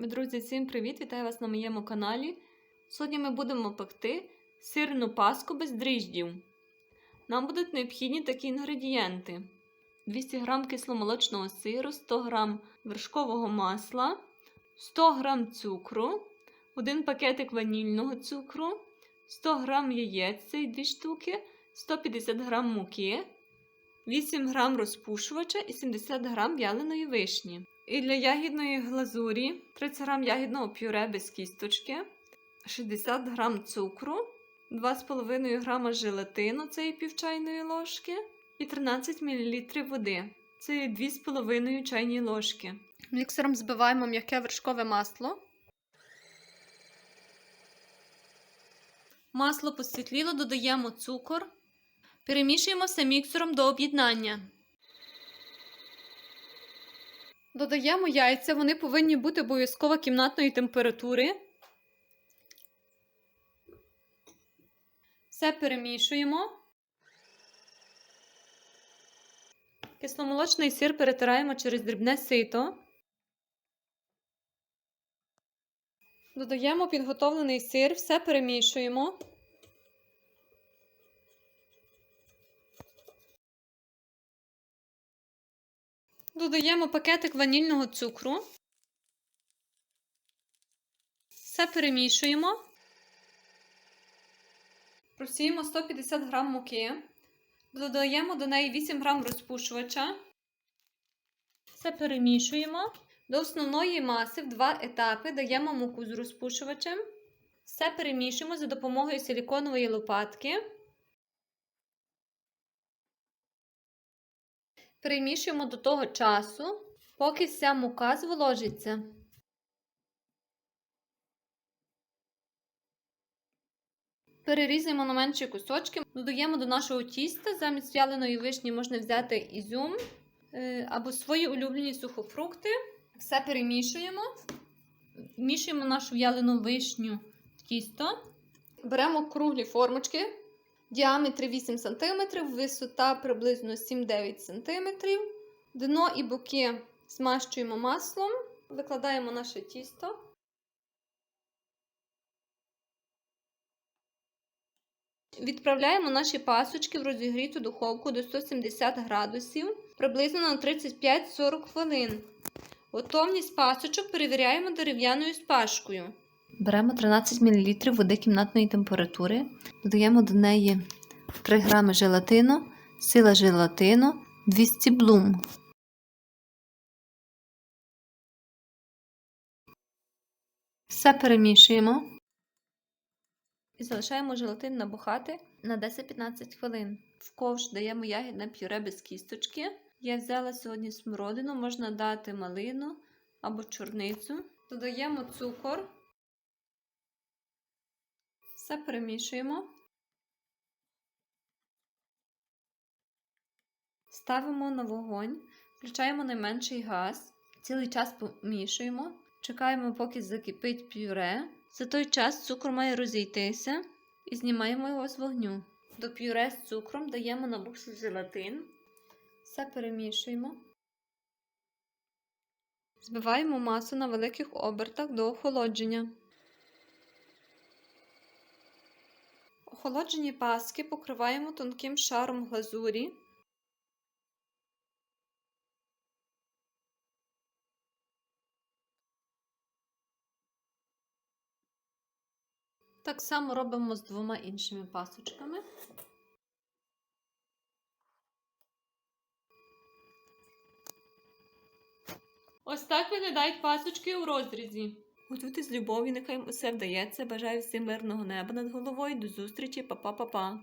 Друзі, всім привіт! Вітаю вас на моєму каналі. Сьогодні ми будемо пекти сирну паску без дріждів. Нам будуть необхідні такі інгредієнти: 200 г кисломолочного сиру, 100 г вершкового масла, 100 г цукру, 1 пакетик ванільного цукру, 100 г яєць, цей 2 штуки, 150 г муки, 8 г розпушувача і 70 г вяленої вишні. І для ягідної глазурі 30 г ягідного пюре без кісточки, 60 г цукру, 2,5 г желатину цієї пів чайної ложки і 13 мл води. Це 2,5 чайні ложки. Міксером збиваємо м'яке вершкове масло. Масло посвітліло, додаємо цукор. Перемішуємо все міксером до об'єднання. Додаємо яйця, вони повинні бути обов'язково кімнатної температури. Все перемішуємо. Кисломолочний сир перетираємо через дрібне сито. Додаємо підготовлений сир, все перемішуємо. Додаємо пакетик ванільного цукру. Все перемішуємо. Просіємо 150 г муки. Додаємо до неї 8 г розпушувача. Все перемішуємо. До основної маси в два етапи даємо муку з розпушувачем. Все перемішуємо за допомогою силіконової лопатки. Перемішуємо до того часу, поки вся мука зволожиться. Перерізуємо на менші кусочки, додаємо до нашого тіста. Замість вяленої вишні можна взяти ізюм або свої улюблені сухофрукти. Все перемішуємо, вмішуємо нашу вялену вишню в тісто. Беремо круглі формочки. Діаметр 8 см, висота приблизно 7-9 см. Дно і боки змащуємо маслом, викладаємо наше тісто. Відправляємо наші пасочки в розігріту духовку до 170 градусів приблизно на 35-40 хвилин. Готовність пасочок перевіряємо дерев'яною спашкою. Беремо 13 мл води кімнатної температури, додаємо до неї 3 г желатину, сила желатину 200 блум. Все перемішуємо і залишаємо желатин набухати на 10-15 хвилин. В ковш даємо ягідне пюре без кісточки. Я взяла сьогодні смородину, можна дати малину або чорницю. Додаємо цукор. Все перемішуємо. Ставимо на вогонь, включаємо найменший газ, цілий час помішуємо, чекаємо, поки закипить пюре. За той час цукор має розійтися і знімаємо його з вогню. До пюре з цукром даємо набухший желатин. Все перемішуємо. Збиваємо масу на великих обертах до охолодження. Охолоджені паски покриваємо тонким шаром глазурі. Так само робимо з двома іншими пасочками. Ось так виглядають пасочки у розрізі. Готуйте з любов'ю, нехай усе вдається. Бажаю всім мирного неба над головою. До зустрічі, па-па-па-па!